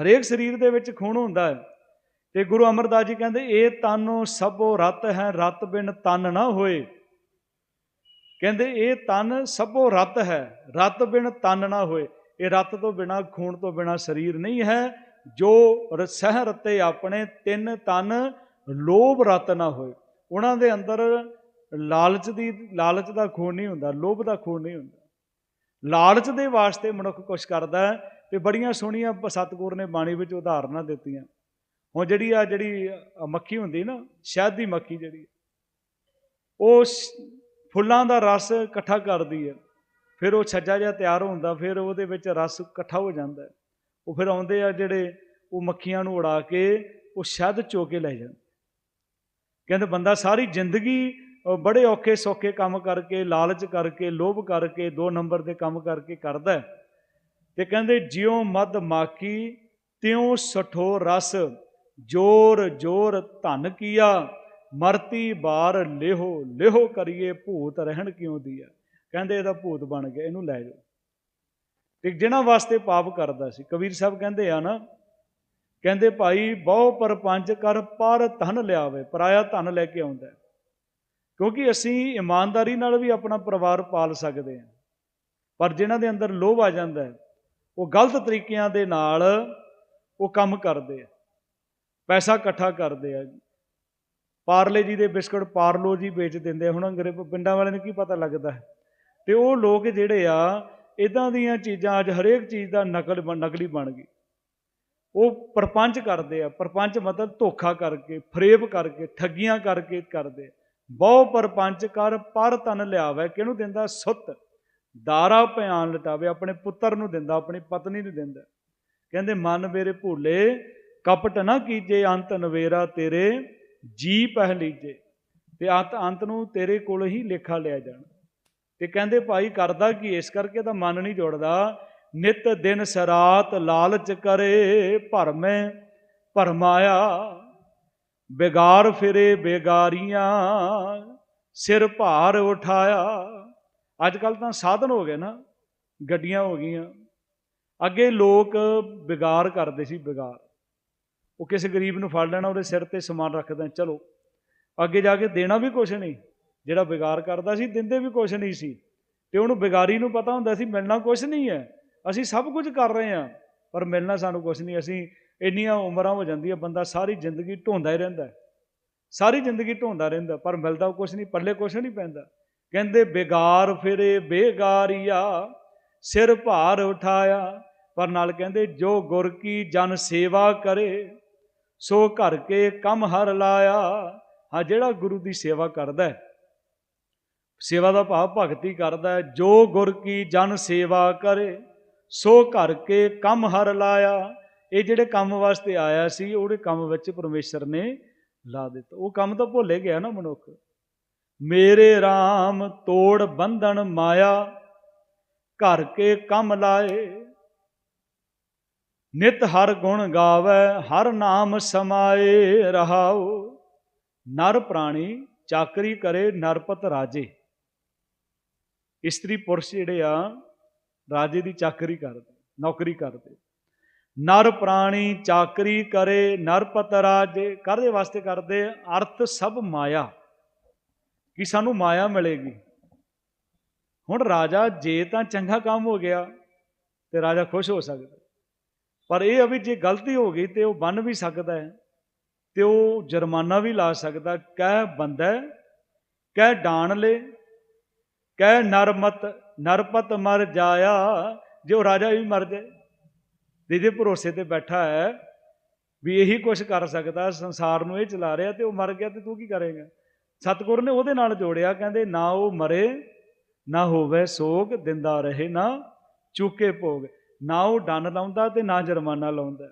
ਹਰੇਕ ਸਰੀਰ ਦੇ ਵਿੱਚ ਖੂਨ ਹੁੰਦਾ ਹੈ। ਤੇ ਗੁਰੂ ਅਮਰਦਾਸ ਜੀ ਕਹਿੰਦੇ, ਇਹ ਤਨੋ ਸਭੋ ਰਤ ਹੈ, ਰਤ ਬਿਨ ਤਨ ਨਾ ਹੋਏ। ਕਹਿੰਦੇ ਇਹ ਤਨ ਸਭੋ ਰਤ ਹੈ, ਰਤ ਬਿਨ ਤਨ ਨਾ ਹੋਏ। ਇਹ ਰਤ ਤੋਂ ਬਿਨਾ, ਖੂਨ ਤੋਂ ਬਿਨਾ ਸਰੀਰ ਨਹੀਂ ਹੈ। ਜੋ ਸਹਿ ਰਤੇ ਆਪਣੇ ਤਿੰਨ ਤਨ, ਲੋਭ ਰਤ ਨਾ ਹੋਏ। ਉਹਨਾਂ ਦੇ ਅੰਦਰ ਲਾਲਚ ਦੀ, ਲਾਲਚ ਦਾ ਖੂਨ ਨਹੀਂ ਹੁੰਦਾ, ਲੋਭ ਦਾ ਖੂਨ ਨਹੀਂ ਹੁੰਦਾ। ਲਾਲਚ ਦੇ ਵਾਸਤੇ ਮਨੁੱਖ ਕੁਛ ਕਰਦਾ ਹੈ ਤੇ ਬੜੀਆਂ ਸੋਹਣੀਆਂ ਪ- ਸਤਿਗੁਰ ਨੇ ਬਾਣੀ ਵਿੱਚ ਉਦਾਹਰਨਾਂ ਦਿੱਤੀਆਂ। ਹੁਣ ਜਿਹੜੀ ਆ, ਜਿਹੜੀ ਮੱਖੀ ਹੁੰਦੀ ਨਾ, ਸ਼ਹਿਦ ਦੀ ਮੱਖੀ ਜਿਹੜੀ, ਉਹ ਫੁੱਲਾਂ ਦਾ ਰਸ ਇਕੱਠਾ ਕਰਦੀ ਹੈ। ਫਿਰ ਉਹ ਛੱਜਾ ਜਿਹਾ ਤਿਆਰ ਹੁੰਦਾ, ਫਿਰ ਉਹਦੇ ਵਿੱਚ ਰਸ ਇਕੱਠਾ ਹੋ ਜਾਂਦਾ ਉਹ ਫਿਰ ਆਉਂਦੇ ਆ ਜਿਹੜੇ ਉਹ ਮੱਖੀਆਂ ਨੂੰ ਉਡਾ ਕੇ ਉਹ ਸ਼ਹਿਦ ਚੋ ਕੇ ਲੈ ਜਾਂਦੇ ਕਹਿੰਦੇ ਬੰਦਾ ਸਾਰੀ ਜ਼ਿੰਦਗੀ ਬੜੇ ਔਖੇ ਸੌਖੇ ਕੰਮ ਕਰਕੇ, ਲਾਲਚ ਕਰਕੇ, ਲੋਭ ਕਰਕੇ, ਦੋ ਨੰਬਰ ਦੇ ਕੰਮ ਕਰਕੇ ਕਰਦਾ ਹੈ। ਤੇ ਕਹਿੰਦੇ ਜਿਉ ਮਦ ਮਾਕੀ ਤਿਉ ਸਠੋ ਰਸ ਜੋਰ ਜੋਰ ਧਨ ਕੀਆ। ਮਰਤੀ ਬਾਰ ਲਿਹੋ ਲਿਹੋ ਕਰੀਏ ਭੂਤ, ਰਹਿਣ ਕਿਉਂ ਦੀ ਆ ਕਹਿੰਦੇ ਇਹਦਾ ਭੂਤ ਬਣ ਗਿਆ, ਇਹਨੂੰ ਲੈ ਜਾਓ। ਤੇ ਜਿਹਨਾਂ ਵਾਸਤੇ ਪਾਪ ਕਰਦਾ ਸੀ, ਕਬੀਰ ਸਾਹਿਬ ਕਹਿੰਦੇ ਆ ਨਾ, ਕਹਿੰਦੇ ਭਾਈ, ਬਹੁ ਪਰਪੰਚ ਕਰ ਪਰ ਧਨ ਲਿਆਵੇ, ਪਰਾਇਆ ਧਨ ਲੈ ਕੇ ਆਉਂਦਾ ਕਿਉਂਕਿ ਅਸੀਂ ਇਮਾਨਦਾਰੀ ਨਾਲ ਵੀ ਆਪਣਾ ਪਰਿਵਾਰ ਪਾਲ ਸਕਦੇ ਹਾਂ, ਪਰ ਜਿਨ੍ਹਾਂ ਦੇ ਅੰਦਰ ਲੋਭ ਆ ਜਾਂਦਾ ਉਹ ਗਲਤ ਤਰੀਕਿਆਂ ਦੇ ਨਾਲ ਉਹ ਕੰਮ ਕਰਦੇ ਆ, ਪੈਸਾ ਇਕੱਠਾ ਕਰਦੇ ਆ। ਪਾਰਲੇ ਜੀ ਦੇ ਬਿਸਕੁਟ ਪਾਰਲੋ ਜੀ ਵੇਚ ਦਿੰਦੇ ਹੁਣ ਅੰਗਰੇ ਪਿੰਡਾਂ ਵਾਲਿਆਂ ਨੂੰ ਕੀ ਪਤਾ ਲੱਗਦਾ ਹੈ? ਤੇ ਉਹ ਲੋਕ ਜਿਹੜੇ ਆ ਇਦਾਂ ਦੀਆਂ ਚੀਜ਼ਾਂ ਅੱਜ ਹਰੇਕ ਚੀਜ਼ ਦਾ ਨਕਲ ਬਣ- ਨਕਲੀ ਬਣ ਗਈ। ਉਹ ਪਰਪੰਚ ਕਰਦੇ ਆ। ਪਰਪੰਚ ਮਤਲਬ ਧੋਖਾ ਕਰਕੇ, ਫਰੇਬ ਕਰਕੇ, ਠੱਗੀਆਂ ਕਰਕੇ ਕਰਦੇ ਬਹੁ ਪਰਪੰਚ ਕਰ, ਪਰ ਤਨ ਲਿਆਵੇ। ਕਿਹਨੂੰ ਦਿੰਦਾ? ਸੁੱਤ। ਦਾਰਾ ਭਿਆਨ ਲਟਾਵੇ। ਆਪਣੇ ਪੁੱਤਰ ਨੂੰ ਦਿੰਦਾ, ਆਪਣੀ ਪਤਨੀ ਨੂੰ ਦਿੰਦਾ। ਕਹਿੰਦੇ, ਮਨ ਮੇਰੇ ਭੂਲੇ, ਕਪਟ ਨਾ ਕੀਜੇ, ਅੰਤ ਨਵੇਰਾ ਤੇਰੇ। ਜੀ ਪਹਿ ਲੀਜੇ ਤੇ ਅੰਤ ਅੰਤ ਨੂੰ ਤੇਰੇ ਕੋਲ ਹੀ ਲੇਖਾ ਲਿਆ ਜਾਣਾ। ਤੇ ਕਹਿੰਦੇ ਭਾਈ ਕਰਦਾ ਕੀ? ਇਸ ਕਰਕੇ ਤਾਂ ਮਨ ਨਹੀਂ ਜੁੜਦਾ। ਨਿਤ ਦਿਨ ਸਰਾਤ ਲਾਲਚ ਕਰੇ ਭਰਮੇ, ਭਰਮਾਇਆ। ਬੇਗਾਰ ਫਿਰੇ ਬੇਗਾਰੀਆਂ, ਸਿਰ ਭਾਰ ਉਠਾਇਆ। ਅੱਜ ਕੱਲ ਤਾਂ ਸਾਧਨ ਹੋ ਗਏ ਨਾ, ਗੱਡੀਆਂ ਹੋ ਗਈਆਂ। ਅੱਗੇ ਲੋਕ ਬਿਗਾਰ ਕਰਦੇ ਸੀ, ਬਿਗਾਰ। ਉਹ ਕਿਸੇ ਗਰੀਬ ਨੂੰ ਫੜ ਲੈਣਾ, ਉਹਦੇ ਸਿਰ ਤੇ ਸਮਾਨ ਰੱਖਦਾ ਚਲੋ। ਅੱਗੇ ਜਾ ਕੇ ਦੇਣਾ ਵੀ ਕੁਛ ਨਹੀਂ। ਜਿਹੜਾ ਬਿਗਾਰ ਕਰਦਾ ਸੀ, ਦਿੰਦੇ ਵੀ ਕੁਛ ਨਹੀਂ ਸੀ। ਤੇ ਉਹਨੂੰ ਬਿਗਾਰੀ ਨੂੰ ਪਤਾ ਹੁੰਦਾ ਸੀ, ਮਿਲਣਾ ਕੁਛ ਨਹੀਂ ਹੈ। ਅਸੀਂ ਸਭ ਕੁਝ ਕਰ ਰਹੇ ਹਾਂ, ਪਰ ਮਿਲਣਾ ਸਾਨੂੰ ਕੁਛ ਨਹੀਂ। ਅਸੀਂ ਇੰਨੀਆਂ ਉਮਰਾਂ ਹੋ ਜਾਂਦੀਆਂ, ਬੰਦਾ ਸਾਰੀ ਜ਼ਿੰਦਗੀ ਢੋਂਦਾ ਹੀ ਰਹਿੰਦਾ ਸਾਰੀ ਜ਼ਿੰਦਗੀ ਢੋਂਦਾ ਰਹਿੰਦਾ, ਪਰ ਮਿਲਦਾ ਕੁਛ ਨਹੀਂ, ਪੱਲੇ ਕੁਛ ਨਹੀਂ ਪੈਂਦਾ। ਕਹਿੰਦੇ ਬੇਗਾਰ ਫਿਰੇ ਬੇਗਾਰੀਆ, ਸਿਰ ਭਾਰ ਉਠਾਇਆ। ਪਰ ਨਾਲ ਕਹਿੰਦੇ, ਜੋ ਗੁਰ ਕੀ ਜਨ ਸੇਵਾ ਕਰੇ ਸੋ ਘਰ ਕੇ ਕੰਮ ਹਰ ਲਾਇਆ। ਹਾਂ, ਜਿਹੜਾ ਗੁਰੂ ਦੀ ਸੇਵਾ ਕਰਦਾ ਹੈ, ਸੇਵਾ ਦਾ ਭਾਵ ਭਗਤੀ ਕਰਦਾ ਹੈ, ਜੋ ਗੁਰ ਕੀ ਜਨ ਸੇਵਾ ਕਰੇ, ਸੋ ਘਰ ਕੇ ਕੰਮ ਹਰ ਲਾਇਆ। ਇਹ ਜਿਹੜੇ ਕੰਮ ਵਾਸਤੇ ਆਇਆ ਸੀ, ਉਹਦੇ ਕੰਮ ਵਿੱਚ ਪਰਮੇਸ਼ਰ ਨੇ ਲਾ ਦਿੱਤਾ। ਉਹ ਕੰਮ ਤਾਂ ਭੁੱਲੇ ਗਿਆ ਨਾ ਮਨੁੱਖ। ਮੇਰੇ RAM ਤੋੜ ਬੰਧਨ ਮਾਇਆ, ਘਰ ਕੇ ਕੰਮ ਲਾਏ ਨਿਤ ਹਰ ਗੁਣ ਗਾਵੇ, ਹਰ ਨਾਮ ਸਮਾਏ ਰਹਾਉ। ਨਰ ਪ੍ਰਾਣੀ ਚਾਕਰੀ ਕਰੇ, ਨਰਪਤ ਰਾਜੇ। ਇਸਤਰੀ ਪੁਰਸ਼ ਜਿਹੜੇ ਆ, ਰਾਜੇ ਦੀ ਚਾਕਰੀ ਕਰਦੇ, ਨੌਕਰੀ ਕਰਦੇ। ਨਰ ਪ੍ਰਾਣੀ ਚਾਕਰੀ ਕਰੇ, ਨਰਪਤ ਰਾਜੇ, ਕਾਹਦੇ ਵਾਸਤੇ ਕਰਦੇ? ਅਰਥ ਸਭ ਮਾਇਆ। ਕਿ ਸਾਨੂੰ ਮਾਇਆ ਮਿਲੇਗੀ? ਹੁਣ ਰਾਜਾ ਜੇ ਤਾਂ ਚੰਗਾ ਕੰਮ ਹੋ ਗਿਆ, ਤੇ ਰਾਜਾ ਖੁਸ਼ ਹੋ ਸਕਦਾ। ਪਰ ਇਹ ਆ ਵੀ ਜੇ ਗਲਤੀ ਹੋ ਗਈ ਤੇ ਉਹ ਬਨ ਵੀ ਸਕਦਾ ਹੈ, ਤੇ ਉਹ ਜੁਰਮਾਨਾ ਵੀ ਲਾ ਸਕਦਾ, ਕਹਿ ਬੰਦਾ ਕਹਿ ਡਾਣ ਲੈ, ਕਹਿ ਨਰਮਤ, ਨਰਪਤ ਮਰ ਜਾਇਆ, ਜੋ ਰਾਜਾ ਵੀ ਮਰ ਜਾਏ ਜਿਹਦੇ ਭਰੋਸੇ ਤੇ ਬੈਠਾ ਹੈ ਵੀ ਇਹੀ ਕੁਝ ਕਰ ਸਕਦਾ, ਸੰਸਾਰ ਨੂੰ ਇਹ ਚਲਾ ਰਿਹਾ ਤੇ ਉਹ ਮਰ ਗਿਆ ਤੇ ਤੂੰ ਕੀ ਕਰੇਗਾ? ਸਤਿਗੁਰ ਨੇ ਉਹਦੇ ਨਾਲ ਜੋੜਿਆ, ਕਹਿੰਦੇ ਨਾ ਉਹ ਮਰੇ, ਨਾ ਹੋਵੇ ਸੋਗ, ਦਿੰਦਾ ਰਹੇ, ਨਾ ਚੁੱਕੇ ਭੋਗ। ਨਾ ਉਹ ਡੰਨ ਲਾਉਂਦਾ ਤੇ ਨਾ ਜੁਰਮਾਨਾ ਲਾਉਂਦਾ।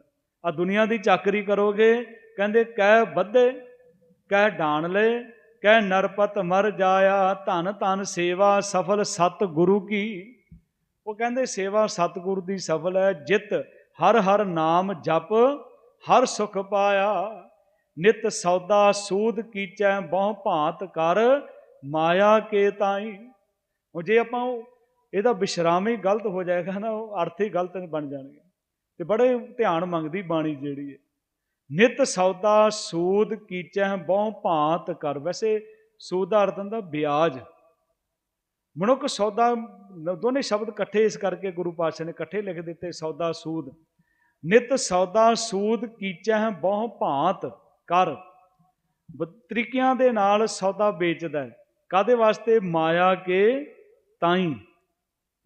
ਆ ਦੁਨੀਆ ਦੀ ਚਾਕਰੀ ਕਰੋਗੇ, ਕਹਿੰਦੇ ਕਹਿ ਬੱਧੇ ਕਹਿ ਡਾਣ ਲੈ ਕਹਿ ਨਰਪਤ ਮਰ ਜਾਇਆ, ਧਨ ਧਨ ਸੇਵਾ ਸਫਲ ਸਤ ਗੁਰੂ ਕੀ। ਉਹ ਕਹਿੰਦੇ ਸੇਵਾ ਸਤਿਗੁਰੂ ਦੀ ਸਫਲ ਹੈ, ਜਿਤ ਹਰ ਹਰ ਨਾਮ ਜਪ, ਹਰ ਸੁਖ ਪਾਇਆ। ਨਿਤ ਸੌਦਾ ਸੂਦ ਕੀਚੈ ਬਹੁ ਭਾਂਤ ਕਰ, ਮਾਇਆ ਕੇ ਤਾਈ। ਉਹ ਜੇ ਆਪਾਂ ਉਹ ਇਹਦਾ ਵਿਸ਼ਰਾਮ ਹੀ ਗਲਤ ਹੋ ਜਾਏਗਾ ਨਾ, ਉਹ ਅਰਥ ਹੀ ਗਲਤ ਬਣ ਜਾਣਗੇ। ਤੇ ਬੜੇ ਧਿਆਨ ਮੰਗਦੀ ਬਾਣੀ ਜਿਹੜੀ ਹੈ। ਨਿਤ ਸੌਦਾ ਸੂਦ ਕੀਚੈ ਬਹੁ ਭਾਂਤ ਕਰ। ਵੈਸੇ ਸੂਦ ਦਾ ਅਰਥ ਹੁੰਦਾ ਵਿਆਜ। ਮਨੁੱਖ ਸੌਦਾ, ਦੋਨੇ ਸ਼ਬਦ ਇਕੱਠੇ ਇਸ ਕਰਕੇ ਗੁਰੂ ਪਾਤਸ਼ਾਹ ਨੇ ਇਕੱਠੇ ਲਿਖ ਦਿੱਤੇ, ਸੌਦਾ ਸੂਦ। ਨਿਤ ਸੌਦਾ ਸੂਦ ਕੀਚੈ ਬਹੁ ਭਾਂਤ ਕਰ। ਤਰੀਕਿਆਂ ਦੇ ਨਾਲ ਸੌਦਾ ਵੇਚਦਾ ਹੈ। ਕਾਦੇ ਵਾਸਤੇ? ਮਾਇਆ ਕੇ ਤਾਈ।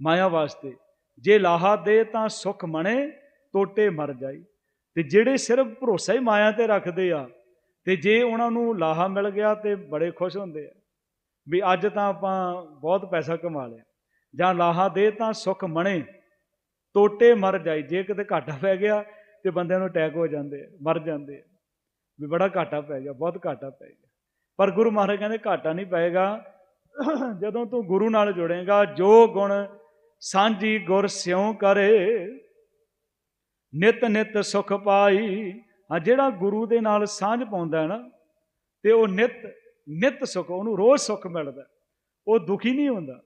ਮਾਇਆ ਵਾਸਤੇ। ਜੇ ਲਾਹਾ ਦੇ ਤਾਂ ਸੁਖ ਮਣੇ, ਟੋਟੇ ਮਰ ਜਾਈ। ਤੇ ਜਿਹੜੇ ਸਿਰਫ ਭਰੋਸਾ ਹੀ ਮਾਇਆ ਤੇ ਰੱਖਦੇ ਆ, ਤੇ ਜੇ ਉਹਨਾਂ ਨੂੰ ਲਾਹਾ ਮਿਲ ਗਿਆ ਤੇ ਬੜੇ ਖੁਸ਼ ਹੁੰਦੇ ਆ। ਵੀ ਅੱਜ ਤਾਂ ਆਪਾਂ ਬਹੁਤ ਪੈਸਾ ਕਮਾ ਲਿਆ। ਜਾਂ ਲਾਹਾ ਦੇ ਤਾਂ ਸੁਖ ਮਣੇ, ਟੋਟੇ ਮਰ ਜਾਈ। ਜੇ ਕਿਤੇ ਘਾਟਾ ਪੈ ਗਿਆ ਤੇ ਬੰਦਿਆਂ ਨੂੰ ਅਟੈਕ ਹੋ ਜਾਂਦੇ ਆ, ਮਰ ਜਾਂਦੇ ਆ। ਵੀ ਬੜਾ ਘਾਟਾ ਪੈ ਗਿਆ, ਬਹੁਤ ਘਾਟਾ ਪੈ ਗਿਆ। ਪਰ ਗੁਰੂ ਮਹਾਰਾਜ ਕਹਿੰਦੇ ਘਾਟਾ ਨਹੀਂ ਪਏਗਾ। ਜਦੋਂ ਤੂੰ ਗੁਰੂ ਨਾਲ ਜੁੜੇਗਾ, ਜੋ ਗੁਣ ਸਾਂਝੀ ਗੁਰ ਸਿਉ ਕਰੇ। ਨਿਤ ਨਿਤ ਸੁਖ ਪਾਈ। ਆ ਜਿਹੜਾ ਗੁਰੂ ਦੇ ਨਾਲ ਸਾਂਝ ਪਾਉਂਦਾ ਹੈ ਨਾ, ਤੇ ਉਹ ਨਿਤ ਨਿਤ ਸੁਖ, ਉਹਨੂੰ ਰੋਜ਼ ਸੁਖ ਮਿਲਦਾ ਉਹ ਦੁਖੀ ਨਹੀਂ ਹੁੰਦਾ।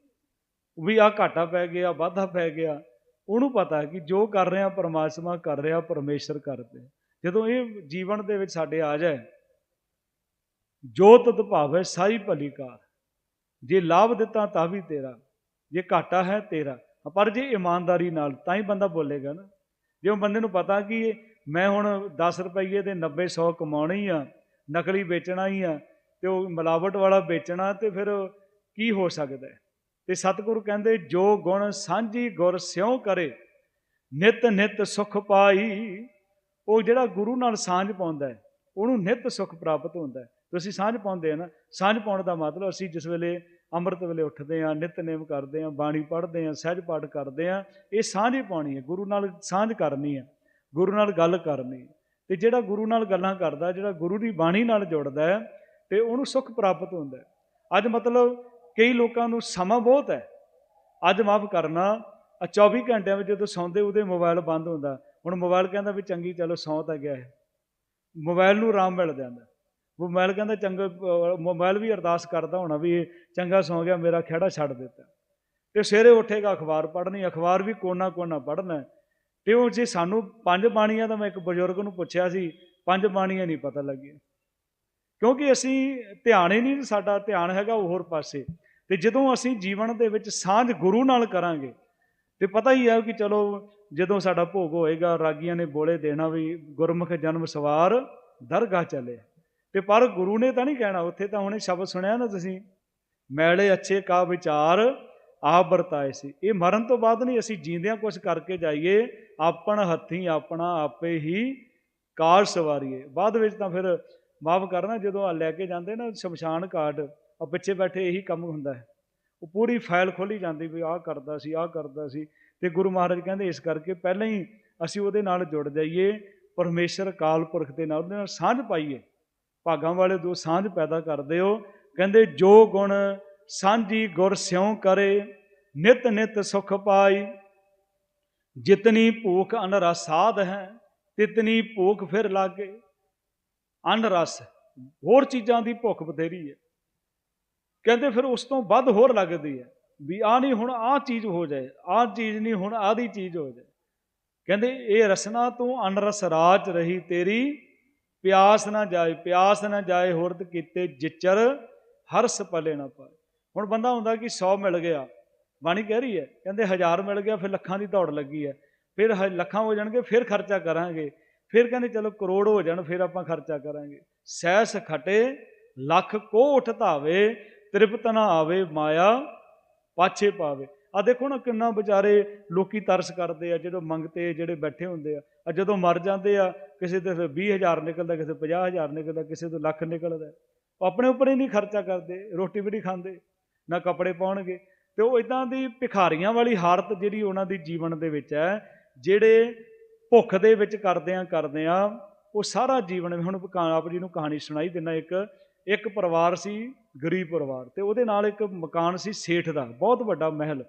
ਵੀ ਆ ਘਾਟਾ ਪੈ ਗਿਆ ਵਾਧਾ ਪੈ ਗਿਆ। ਉਹਨੂੰ ਪਤਾ ਕਿ ਜੋ ਕਰ ਰਿਹਾ, ਪਰਮਾਤਮਾ ਕਰ ਰਿਹਾ, ਪਰਮੇਸ਼ਰ ਕਰਦੇ ਜਦੋਂ ਇਹ ਜੀਵਨ ਦੇ ਵਿੱਚ ਸਾਡੇ ਆ ਜਾਏ, ਜੋ ਤਤ ਭਾਵੈ ਸਾਈ ਭਲੀ ਕਾਰ। ਜੇ ਲਾਭ ਦਿੱਤਾ ਤਾਂ ਵੀ ਤੇਰਾ। ਜੇ ਘਾਟਾ ਹੈ ਤੇਰਾ, ਪਰ ਜੇ ਇਮਾਨਦਾਰੀ ਨਾਲ, ਤਾਂ ਹੀ ਬੰਦਾ ਬੋਲੇਗਾ ਨਾ। ਜੇ ਉਹ ਬੰਦੇ ਨੂੰ ਪਤਾ ਕਿ ਮੈਂ ਹੁਣ 10 ਰੁਪਏ ਦੇ 90 100 ਕਮਾਉਣੇ ਹੀ ਆ, ਨਕਲੀ ਵੇਚਣਾ ਹੀ ਆ, ਤੇ ਉਹ ਮਿਲਾਵਟ ਵਾਲਾ ਵੇਚਣਾ, ਤੇ ਫਿਰ ਕੀ ਹੋ ਸਕਦਾ ਹੈ? ਤੇ ਸਤਿਗੁਰੂ ਕਹਿੰਦੇ, ਜੋ ਗੁਣ ਸਾਂਝੀ ਗੁਰ ਸਿਉ ਕਰੇ, ਨਿਤ ਨਿਤ ਸੁਖ ਪਾਈ। ਉਹ ਜਿਹੜਾ ਗੁਰੂ ਨਾਲ ਸਾਂਝ ਪਾਉਂਦਾ ਹੈ, ਉਹਨੂੰ ਨਿਤ ਸੁਖ ਪ੍ਰਾਪਤ ਹੁੰਦਾ ਹੈ। ਤੁਸੀਂ ਸਾਂਝ ਪਾਉਂਦੇ ਆ ਨਾ, ਸਾਂਝ ਪਾਉਣ ਦਾ ਮਤਲਬ ਅਸੀਂ ਜਿਸ ਵੇਲੇ ਅੰਮ੍ਰਿਤ ਵੇਲੇ ਉੱਠਦੇ ਆ ਨਿਤਨੇਮ ਕਰਦੇ ਆ ਬਾਣੀ ਪੜ੍ਹਦੇ ਆ ਸਹਿਜ ਪਾਠ ਕਰਦੇ ਆ ਇਹ ਸਾਂਝ ਹੀ ਪਾਉਣੀ ਹੈ, ਗੁਰੂ ਨਾਲ ਸਾਂਝ ਕਰਨੀ ਹੈ, ਗੁਰੂ ਨਾਲ ਗੱਲ ਕਰਨੀ ਤੇ ਜਿਹੜਾ ਗੁਰੂ ਨਾਲ ਗੱਲਾਂ ਕਰਦਾ, ਜਿਹੜਾ ਗੁਰੂ ਦੀ ਬਾਣੀ ਨਾਲ ਜੁੜਦਾ ਹੈ, ਤੇ ਉਹਨੂੰ ਸੁੱਖ ਪ੍ਰਾਪਤ ਹੁੰਦਾ ਹੈ। ਅੱਜ ਮਤਲਬ ਕਈ ਲੋਕਾਂ ਨੂੰ ਸਮਾਂ ਬਹੁਤ ਹੈ। ਅੱਜ ਮਾਫ ਕਰਨਾ ਆ 24 ਘੰਟਿਆਂ ਵਿੱਚ ਜਦੋਂ ਸੌਂਦੇ ਉਹਦੇ ਮੋਬਾਈਲ ਬੰਦ ਹੁੰਦਾ। ਹੁਣ ਮੋਬਾਈਲ ਕਹਿੰਦਾ ਵੀ ਚੰਗੀ, ਚਲੋ ਸੌਂ ਤਾਂ ਗਿਆ ਹੈ ਮੋਬਾਈਲ ਨੂੰ ਆਰਾਮ ਮਿਲ ਜਾਂਦਾ ਮੋਬਾਈਲ ਕਹਿੰਦਾ ਚੰਗਾ, ਅਹ, ਮੋਬਾਈਲ ਵੀ ਅਰਦਾਸ ਕਰਦਾ ਹੋਣਾ ਵੀ ਇਹ ਚੰਗਾ ਸੌਂ ਗਿਆ, ਮੇਰਾ ਖਿਹੜਾ ਛੱਡ ਦਿੱਤਾ। ਤੇ ਸਵੇਰੇ ਉੱਠੇਗਾ, ਅਖਬਾਰ ਪੜ੍ਹਨੀ, ਅਖਬਾਰ ਵੀ ਕੋਨਾ ਕੋਨਾ ਪੜ੍ਹਨਾ ਹੈ। ਤੇ ਉਹ ਜੇ ਸਾਨੂੰ ਪੰਜ ਬਾਣੀਆਂ ਦਾ ਮੈਂ ਇੱਕ ਬਜ਼ੁਰਗ ਨੂੰ ਪੁੱਛਿਆ ਸੀ, ਪੰਜ ਬਾਣੀਆਂ ਨਹੀਂ ਪਤਾ ਲੱਗੀਆਂ। ਕਿਉਂਕਿ ਅਸੀਂ ਧਿਆਨ ਹੀ ਨਹੀਂ ਸਾਡਾ ਧਿਆਨ ਹੈਗਾ ਹੋਰ ਪਾਸੇ। ਤੇ ਜਦੋਂ ਅਸੀਂ ਜੀਵਨ ਦੇ ਵਿੱਚ ਸਾਂਝ ਗੁਰੂ ਨਾਲ ਕਰਾਂਗੇ, ਤੇ ਪਤਾ ਹੀ ਹੈ ਕਿ ਚਲੋ ਜਦੋਂ ਸਾਡਾ ਭੋਗ ਹੋਏਗਾ, ਰਾਗੀਆਂ ਨੇ ਬੋਲੇ ਦੇਣਾ ਵੀ ਗੁਰਮੁਖ ਜਨਮ ਸਵਾਰ ਦਰਗਾਹ ਚਲੇ ਤੇ ਪਰ ਗੁਰੂ ਨੇ ਤਾਂ ਨਹੀਂ ਕਹਿਣਾ, ਉੱਥੇ ਤਾਂ ਹੁਣੇ ਸ਼ਬਦ ਸੁਣਿਆ ਨਾ ਤੁਸੀਂ। ਮੈਲੇ ਅੱਛੇ ਕਾ ਵਿਚਾਰ ਆਪ ਵਰਤਾਏ ਸੀ। ਇਹ ਮਰਨ ਤੋਂ ਬਾਅਦ ਨਹੀਂ, ਅਸੀਂ ਜੀਂਦਿਆਂ ਕੁਝ ਕਰਕੇ ਜਾਈਏ, ਆਪਣ ਹੱਥੀਂ ਆਪਣਾ ਆਪੇ ਹੀ ਕਾਰ ਸਵਾਰੀਏ। ਬਾਅਦ ਵਿੱਚ ਤਾਂ ਫਿਰ ਮਾਫ ਕਰਨਾ, ਜਦੋਂ ਆ ਲੈ ਕੇ ਜਾਂਦੇ ਨਾ ਸ਼ਮਸ਼ਾਨ ਘਾਟ ਆ ਪਿੱਛੇ ਬੈਠੇ ਇਹੀ ਕੰਮ ਹੁੰਦਾ ਹੈ। ਉਹ ਪੂਰੀ ਫਾਈਲ ਖੋਲੀ ਜਾਂਦੀ ਵੀ ਆਹ ਕਰਦਾ ਸੀ, ਆਹ ਕਰਦਾ ਸੀ। ਤੇ ਗੁਰੂ ਮਹਾਰਾਜ ਕਹਿੰਦੇ ਇਸ ਕਰਕੇ ਪਹਿਲਾਂ ਹੀ ਅਸੀਂ ਉਹਦੇ ਨਾਲ ਜੁੜ ਜਾਈਏ, ਪਰਮੇਸ਼ਰ ਕਾਲ ਪੁਰਖ ਦੇ ਨਾਲ, ਉਹਦੇ ਨਾਲ ਸਾਂਝ ਪਾਈਏ। ਭਾਗਾਂ ਵਾਲੇ ਦੋ ਸਾਂਝ ਪੈਦਾ ਕਰਦੇ ਹੋ। ਕਹਿੰਦੇ, ਜੋ ਗੁਣ ਸਾਂਝੀ ਗੁਰ ਸਿਉ ਕਰੇ, ਨਿਤ ਨਿਤ ਸੁਖ ਪਾਈ। ਜਿਤਨੀ ਭੂਖ ਅਨ ਰਸਾਦ ਹੈ, ਤਿਤਨੀ ਭੂਖ ਫਿਰ ਲਾਗੇ। ਅਨ ਰਸ ਹੋਰ ਚੀਜ਼ਾਂ ਦੀ ਭੁੱਖ ਬਥੇਰੀ ਹੈ। ਕਹਿੰਦੇ, ਫਿਰ ਉਸ ਤੋਂ ਵੱਧ ਹੋਰ ਲੱਗਦੀ ਹੈ ਵੀ ਆ ਨਹੀਂ, ਹੁਣ ਆ ਚੀਜ਼ ਹੋ ਜਾਏ ਆ ਚੀਜ਼ ਨਹੀਂ, ਹੁਣ ਆਦੀ ਚੀਜ਼ ਹੋ ਜਾਏ। ਕਹਿੰਦੇ, ਇਹ ਰਸਨਾ ਤੂੰ ਅਨਰਸ ਰਾਜ ਰਹੀ ਤੇਰੀ। ਪਿਆਸ ਨਾ ਜਾਏ, ਪਿਆਸ ਨਾ ਜਾਏ, ਹੁਰਦ ਕੀਤੇ ਜਿਚਰ, ਹਰਸ ਪਲੇ ਨਾ ਪਾਏ। ਹੁਣ ਬੰਦਾ ਹੁੰਦਾ ਕਿ 100 ਮਿਲ ਗਿਆ, ਬਾਣੀ ਕਹਿ ਰਹੀ ਹੈ, ਕਹਿੰਦੇ ਹਜ਼ਾਰ ਮਿਲ ਗਿਆ, ਫਿਰ ਲੱਖਾਂ ਦੀ ਦੌੜ ਲੱਗੀ ਹੈ। ਫਿਰ ਹ- ਲੱਖਾਂ ਹੋ ਜਾਣਗੇ, ਫਿਰ ਖਰਚਾ ਕਰਾਂਗੇ। ਫਿਰ ਕਹਿੰਦੇ ਚਲੋ ਕਰੋੜ ਹੋ ਜਾਣ, ਫਿਰ ਆਪਾਂ ਖਰਚਾ ਕਰਾਂਗੇ। ਸੈਸ ਖਟੇ, ਲੱਖ ਕੋਟ ਧਾਵੇ, ਤ੍ਰਿਪਤ ਨਾ ਆਵੇ, ਮਾਇਆ ਪਾਛੇ ਪਾਵੇ। ਆ ਦੇਖੋ ਨਾ ਕਿੰਨਾ ਵਿਚਾਰੇ ਲੋਕੀ ਤਰਸ ਕਰਦੇ ਆ, ਜਦੋਂ ਮੰਗਤੇ ਜਿਹੜੇ ਬੈਠੇ ਹੁੰਦੇ ਆ। ਆ ਜਦੋਂ ਮਰ ਜਾਂਦੇ ਆ, ਕਿਸੇ ਦੇ ਫਿਰ 20000 ਨਿਕਲਦਾ, ਕਿਸੇ 50000 ਨਿਕਲਦਾ, ਕਿਸੇ ਤੋਂ ਲੱਖ ਨਿਕਲਦਾ। ਉਹ ਆਪਣੇ ਉੱਪਰ ਹੀ ਨਹੀਂ ਖਰਚਾ ਕਰਦੇ, ਰੋਟੀ ਵੀ ਨਹੀਂ ਖਾਂਦੇ, ਨਾ ਕੱਪੜੇ ਪਾਉਣਗੇ। ਤੇ ਉਹ ਇਦਾਂ ਦੀ ਭਿਖਾਰੀਆਂ ਵਾਲੀ ਹਾਲਤ ਜਿਹੜੀ ਉਹਨਾਂ ਦੀ ਜੀਵਨ ਦੇ ਵਿੱਚ ਹੈ, ਜਿਹੜੇ ਭੁੱਖ ਦੇ ਵਿੱਚ ਕਰਦੇ ਆ ਕਰਦੇ ਆ ਉਹ ਸਾਰਾ ਜੀਵਨ, ਹੁਣ ਕਾ- ਆਪ ਜੀ ਨੂੰ ਕਹਾਣੀ ਸੁਣਾਈ ਦਿੰਦਾ ਇੱਕ ਇੱਕ ਪਰਿਵਾਰ ਸੀ, ਗਰੀਬ ਪਰਿਵਾਰ। ਤੇ ਉਹਦੇ ਨਾਲ ਇੱਕ ਮਕਾਨ ਸੀ, ਸੇਠ ਦਾ, ਬਹੁਤ ਵੱਡਾ ਮਹਿਲ।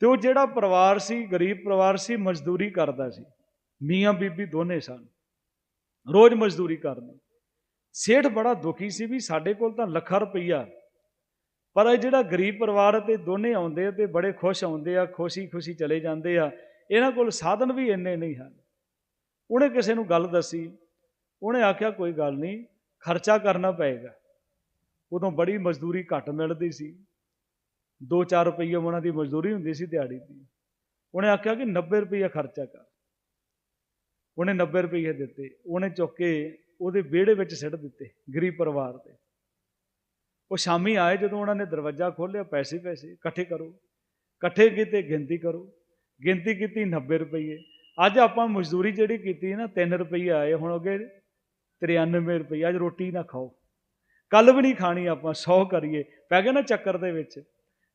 ਤੇ ਉਹ ਜਿਹੜਾ ਪਰਿਵਾਰ ਸੀ, ਗਰੀਬ ਪਰਿਵਾਰ ਸੀ, ਮਜ਼ਦੂਰੀ ਕਰਦਾ ਸੀ। ਮੀਆਂ, ਬੀਬੀ ਦੋਨੇ ਸਨ। ਰੋਜ਼ ਮਜ਼ਦੂਰੀ ਕਰਨੀ ਸੇਠ ਬੜਾ ਦੁਖੀ ਸੀ ਵੀ ਸਾਡੇ ਕੋਲ ਤਾਂ ਲੱਖਾਂ ਰੁਪਈਆ। ਪਰ ਇਹ ਜਿਹੜਾ ਗਰੀਬ ਪਰਿਵਾਰ ਹੈ ਤੇ ਦੋਨੇ ਆਉਂਦੇ ਆ ਤੇ ਬੜੇ ਖੁਸ਼ ਆਉਂਦੇ ਆ ਖੁਸ਼ੀ ਖੁਸ਼ੀ ਚਲੇ ਜਾਂਦੇ ਆ, ਇਹਨਾਂ ਕੋਲ ਸਾਧਨ ਵੀ ਇੰਨੇ ਨਹੀਂ ਹਨ। ਉਹਨੇ ਕਿਸੇ ਨੂੰ ਗੱਲ ਦੱਸੀ। ਉਹਨੇ ਆਖਿਆ, ਕੋਈ ਗੱਲ ਨਹੀਂ, ਖਰਚਾ ਕਰਨਾ ਪਏਗਾ। ਉਦੋਂ ਬੜੀ ਮਜ਼ਦੂਰੀ ਘੱਟ ਮਿਲਦੀ ਸੀ। 2-4 ਰੁਪਏ ਉਹਨਾਂ ਦੀ ਮਜ਼ਦੂਰੀ ਹੁੰਦੀ ਸੀ ਦਿਹਾੜੀ ਦੀ। ਉਹਨੇ ਆਖਿਆ ਕਿ 90 ਰੁਪਏ ਖਰਚਾ ਕਰ। ਉਹਨੇ 90 ਰੁਪਏ ਦਿੱਤੇ। ਉਹਨੇ ਚੁੱਕ ਕੇ ਉਹਦੇ ਵਿਹੜੇ ਵਿੱਚ ਸਿੱਟ ਦਿੱਤੇ ਗਰੀਬ ਪਰਿਵਾਰ ਦੇ। ਉਹ ਸ਼ਾਮੀ ਆਏ ਜਦੋਂ ਉਹਨਾਂ ਨੇ ਦਰਵਾਜ਼ਾ ਖੋਲ੍ਹਿਆ, ਪੈਸੇ ਪੈਸੇ, ਇਕੱਠੇ ਕਰੋ। ਇਕੱਠੇ ਕੀਤੇ, ਗਿਣਤੀ ਕਰੋ। ਗਿਣਤੀ ਕੀਤੀ 90 ਰੁਪਏ ਅੱਜ ਆਪਾਂ ਮਜ਼ਦੂਰੀ ਜਿਹੜੀ ਕੀਤੀ ਨਾ 3 ਰੁਪਏ ਆਏ ਹੁਣ ਅੱਗੇ 93 ਰੁਪਏ ਅੱਜ ਰੋਟੀ ਨਾ ਖਾਓ। ਕੱਲ ਵੀ ਨਹੀਂ ਖਾਣੀ ਆਪਾਂ 100 ਕਰੀਏ। ਪੈ ਗਏ ਨਾ ਚੱਕਰ ਦੇ ਵਿੱਚ।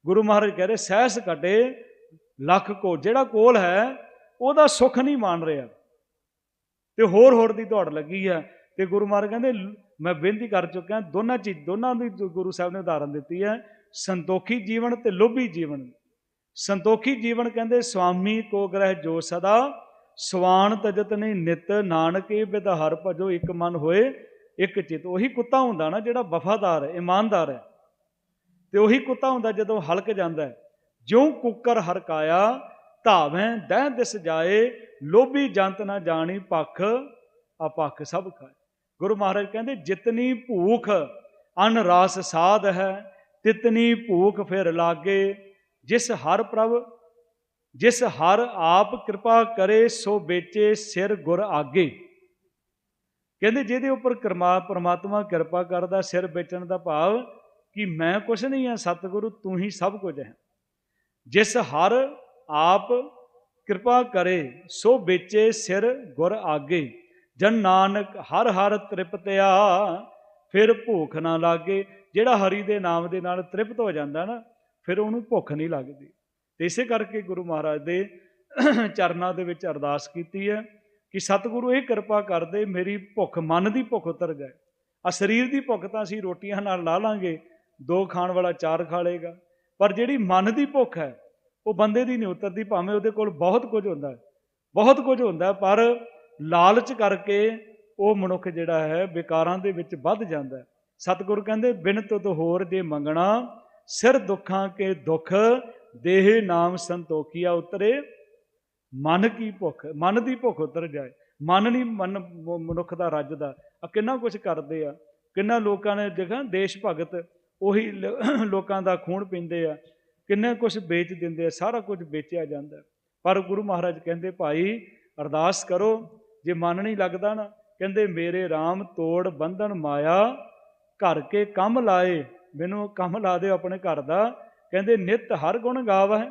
ਗੁਰੂ ਮਹਾਰਾਜ ਕਹਿ ਰਹੇ, ਸਹਿਸ ਕੱਟੇ ਲੱਖ ਕੋ, ਜਿਹੜਾ ਕੋਲ ਹੈ, ਉਹਦਾ ਸੁੱਖ ਨਹੀਂ ਮਾਣ ਰਿਹਾ। ਤੇ ਹੋਰ ਹੋਰ ਦੀ ਦੌੜ ਲੱਗੀ ਹੈ ਤੇ ਗੁਰੂ ਮਹਾਰਾਜ ਕਹਿੰਦੇ, ਮੈਂ ਬੇਨਤੀ ਕਰ ਚੁੱਕਿਆ, ਦੋਨਾਂ ਚੀਜ਼ ਦੋਨਾਂ ਦੀ ਗੁਰੂ ਸਾਹਿਬ ਨੇ ਉਦਾਹਰਨ ਦਿੱਤੀ ਹੈ, ਸੰਤੋਖੀ ਜੀਵਨ ਤੇ ਲੋਭੀ ਜੀਵਨ। ਸੰਤੋਖੀ ਜੀਵਨ ਕਹਿੰਦੇ ਸੁਆਮੀ ਕੋ ਗ੍ਰਹਿ ਜੋ ਸਦਾ, ਸਵਾਨ ਤਜਤ ਨਹੀਂ ਨਿਤ, ਨਾਨਕੇ ਬਿਦ ਹਰ ਭਜੋ, ਇੱਕ ਮਨ ਹੋਏ, ਇੱਕ ਚਿਤ। ਉਹੀ ਕੁੱਤਾ ਹੁੰਦਾ ਨਾ ਜਿਹੜਾ ਵਫਾਦਾਰ ਹੈ, ਇਮਾਨਦਾਰ ਹੈ। ਤੇ ਉਹੀ ਕੁੱਤਾ ਹੁੰਦਾ ਜਦੋਂ ਹਲਕ ਜਾਂਦਾ ਜਿਉਂ ਕੁੱਕਰ ਹਰਕਾਇਆ, ਧਾਵੇਂ ਦਹਿ ਦਿਸ ਜਾਏ, ਲੋਭੀ ਜੰਤ ਨਾ ਜਾਣੀ ਪੱਖ ਆਪੱਖ ਸਭ ਖਾਏ। ਗੁਰੂ ਮਹਾਰਾਜ ਕਹਿੰਦੇ, ਜਿਤਨੀ ਭੂਖ ਅਨ ਰਾਸ ਸਾਧ ਹੈ, ਤਿਤਨੀ ਭੂਖ ਫਿਰ ਲਾਗੇ। ਜਿਸ ਹਰ ਪ੍ਰਭ, ਜਿਸ ਹਰ ਆਪ ਕਿਰਪਾ ਕਰੇ, ਸੋ ਵੇਚੇ ਸਿਰ ਗੁਰ ਆਗੇ। ਕਹਿੰਦੇ, ਜਿਹਦੇ ਉੱਪਰ ਕਰਮਾ, ਪ੍ਰਮਾਤਮਾ ਕਿਰਪਾ ਕਰਦਾ, ਸਿਰ ਵੇਚਣ ਦਾ ਭਾਵ ਕਿ ਮੈਂ ਕੁਛ ਨਹੀਂ ਹਾਂ, ਸਤਿਗੁਰੂ ਤੂੰ ਹੀ ਸਭ ਕੁਝ ਹੈ। ਜਿਸ ਹਰ ਆਪ ਕਿਰਪਾ ਕਰੇ, ਸੋ ਵੇਚੇ ਸਿਰ ਗੁਰ ਆਗੇ। ਜਨ ਨਾਨਕ ਹਰ ਹਰ ਤ੍ਰਿਪਤਿਆ, ਫਿਰ ਭੁੱਖ ਨਾ ਲਾਗੇ। ਜਿਹੜਾ ਹਰੀ ਦੇ ਨਾਮ ਦੇ ਨਾਲ ਤ੍ਰਿਪਤ ਹੋ ਜਾਂਦਾ ਨਾ, ਫਿਰ ਉਹਨੂੰ ਭੁੱਖ ਨਹੀਂ ਲੱਗਦੀ। ਤੇ ਇਸੇ ਕਰਕੇ ਗੁਰੂ ਮਹਾਰਾਜ ਦੇ ਚਰਨਾਂ ਦੇ ਵਿੱਚ ਅਰਦਾਸ ਕੀਤੀ ਹੈ ਕਿ ਸਤਿਗੁਰੂ ਇਹ ਕਿਰਪਾ ਕਰਦੇ, ਮੇਰੀ ਭੁੱਖ ਮਨ ਦੀ ਭੁੱਖ ਉਤਰ ਜਾਏ। ਆ ਸਰੀਰ ਦੀ ਭੁੱਖ ਤਾਂ ਅਸੀਂ ਰੋਟੀਆਂ ਨਾਲ ਲਾ ਲਾਂਗੇ ਦੋ ਖਾਣ ਵਾਲਾ ਚਾਰ ਖਾ ਲੇਗਾ ਪਰ ਜਿਹੜੀ ਮਨ ਦੀ ਭੁੱਖ ਹੈ, ਉਹ ਬੰਦੇ ਦੀ ਨਹੀਂ ਉਤਰਦੀ, ਭਾਵੇਂ ਉਹਦੇ ਕੋਲ ਬਹੁਤ ਕੁਝ ਹੁੰਦਾ ਹੈ। ਬਹੁਤ ਕੁਝ ਹੁੰਦਾ ਪਰ ਲਾਲਚ ਕਰਕੇ ਉਹ ਮਨੁੱਖ ਜਿਹੜਾ ਹੈ, ਵਿਕਾਰਾਂ ਦੇ ਵਿੱਚ ਵੱਧ ਜਾਂਦਾ ਹੈ। ਸਤਿਗੁਰੂ ਕਹਿੰਦੇ, ਬਿਨ ਤੁਧ ਹੋਰ ਜੇ ਮੰਗਣਾ, ਸਿਰ ਦੁੱਖਾਂ ਕੇ ਦੁੱਖ, ਦੇਹ ਨਾਮ ਸੰਤੋਖੀਆ ਉਤਰੇ। ਮਨ ਕੀ ਭੁੱਖ, ਮਨ ਦੀ ਭੁੱਖ ਉਤਰ ਜਾਏ। ਮਨ ਨਹੀਂ, ਮਨ ਮਨੁੱਖ ਦਾ ਰੱਜਦਾ। ਆ ਕਿੰਨਾ ਕੁਝ ਕਰਦੇ ਆ। ਕਿੰਨਾ ਲੋਕਾਂ ਨੇ ਦੇਖਾਂ ਦੇਸ਼ ਭਗਤ ਉਹੀ ਲ- ਲੋਕਾਂ ਦਾ ਖੂਨ ਪੀਂਦੇ ਆ, ਕਿੰਨਾ ਕੁਝ ਵੇਚ ਦਿੰਦੇ ਆ, ਸਾਰਾ ਕੁਝ ਵੇਚਿਆ ਜਾਂਦਾ। ਪਰ ਗੁਰੂ ਮਹਾਰਾਜ ਕਹਿੰਦੇ, ਭਾਈ, ਅਰਦਾਸ ਕਰੋ, ਜੇ ਮਨ ਨਹੀਂ ਲੱਗਦਾ ਨਾ, ਕਹਿੰਦੇ, ਮੇਰੇ RAM ਤੋੜ ਬੰਧਨ ਮਾਇਆ, ਘਰ ਕੇ ਕੰਮ ਲਾਏ, ਮੈਨੂੰ ਕੰਮ ਲਾ ਦਿਓ ਆਪਣੇ ਘਰ ਦਾ। ਕਹਿੰਦੇ, ਨਿਤ ਹਰ ਗੁਣ ਗਾਵਹਿ,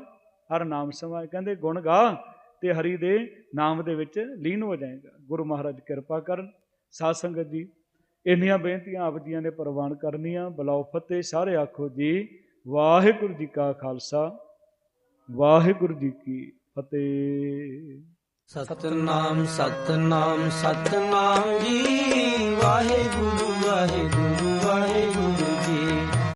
ਹਰ ਨਾਮ ਸਮਾਏ। ਕਹਿੰਦੇ, ਗੁਣ ਗਾ ਤੇ ਹਰੀ ਦੇ ਨਾਮ ਦੇ ਵਿੱਚ ਲੀਨ ਹੋ ਜਾਏਗਾ। ਗੁਰੂ ਮਹਾਰਾਜ ਕਿਰਪਾ ਕਰਨ। ਸਾਧ ਸੰਗਤ ਜੀ ਇੰਨੀਆਂ ਬੇਨਤੀਆਂ ਆਪ ਜੀਆਂ ਨੇ ਪ੍ਰਵਾਨ ਕਰਨੀਆਂ। ਬਲਾਉ ਫਤਿਹ, ਸਾਰੇ ਆਖੋ ਜੀ, ਵਾਹਿਗੁਰੂ ਜੀ ਕਾ ਖਾਲਸਾ, ਵਾਹਿਗੁਰੂ ਜੀ ਕੀ ਫਤਿਹ। ਸਤਨਾਮ ਸਤਨਾਮ ਸਤਨਾਮ ਜੀ, ਵਾਹਿਗੁਰੂ ਵਾਹਿਗੁਰੂ।